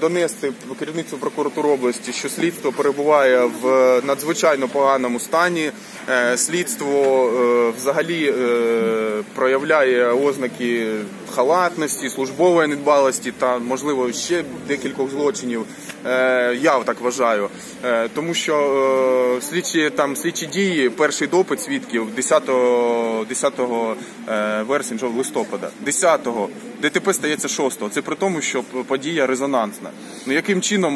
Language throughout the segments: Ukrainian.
Донести керівництву прокуратури області, що слідство перебуває в надзвичайно поганому стані. Е, Слідство е, взагалі е, проявляє ознаки халатності, службової недбалості та, можливо, ще декількох злочинів. Е, Я так вважаю, Е, тому що е, слідчі там слідчі дії, перший допит свідків 10, 10 е, вересня листопада, 10-го ДТП стається 6-го. Це при тому, що подія резонансна. Ну яким чином,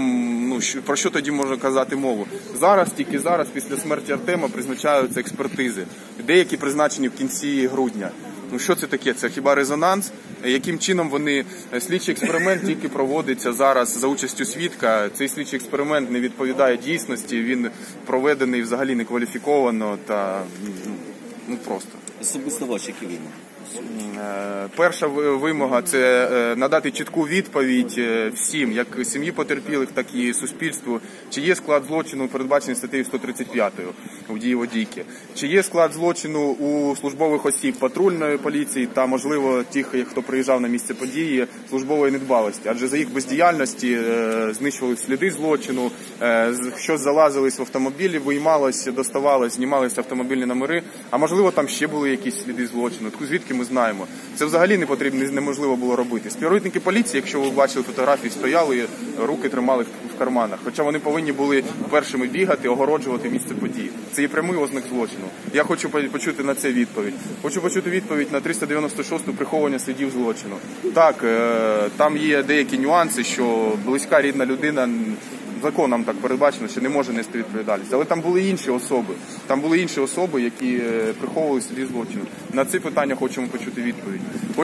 ну про що тоді можна казати мову? Зараз, тільки зараз, після смерті Артема, призначаються експертизи. Деякі призначені в кінці грудня. Ну що це таке? Це хіба резонанс? Яким чином вони е, слідчий експеримент тільки проводиться зараз за участю свідка? Цей слідчий експеримент не відповідає дійсності. Він проведений взагалі некваліфіковано та ну, ну просто. Особисто ваші вимоги. Е, Перша вимога це е, надати чітку відповідь е, всім, як сім'ї потерпілих, так і суспільству, чи є склад злочину передбачений статтею 135 у дії водійки, чи є склад злочину у службових осіб патрульної поліції та, можливо, тих, хто приїжджав на місце події, службової недбалості, адже за їх бездіяльності знищували сліди злочину, щось залазились в автомобілі, виймалось, доставалось, знімалися автомобільні номери. А можливо, там ще були якісь сліди злочину. Звідки ми знаємо? Це взагалі не потрібно, неможливо було робити. Співробітники поліції, якщо ви бачили фотографії, стояли, руки тримали в- карманах. Хоча вони повинні були першими бігати, огороджувати місце події. Це є прямий ознак злочину. Я хочу почути на це відповідь. Хочу почути відповідь на 396-ту приховування слідів злочину. Так, е, там є деякі нюанси, що близька рідна людина законом так передбачено, що не може нести відповідальність. Але там були інші особи. Там були інші особи, які е, приховували слід злочину. На ці питання хочемо почути відповідь.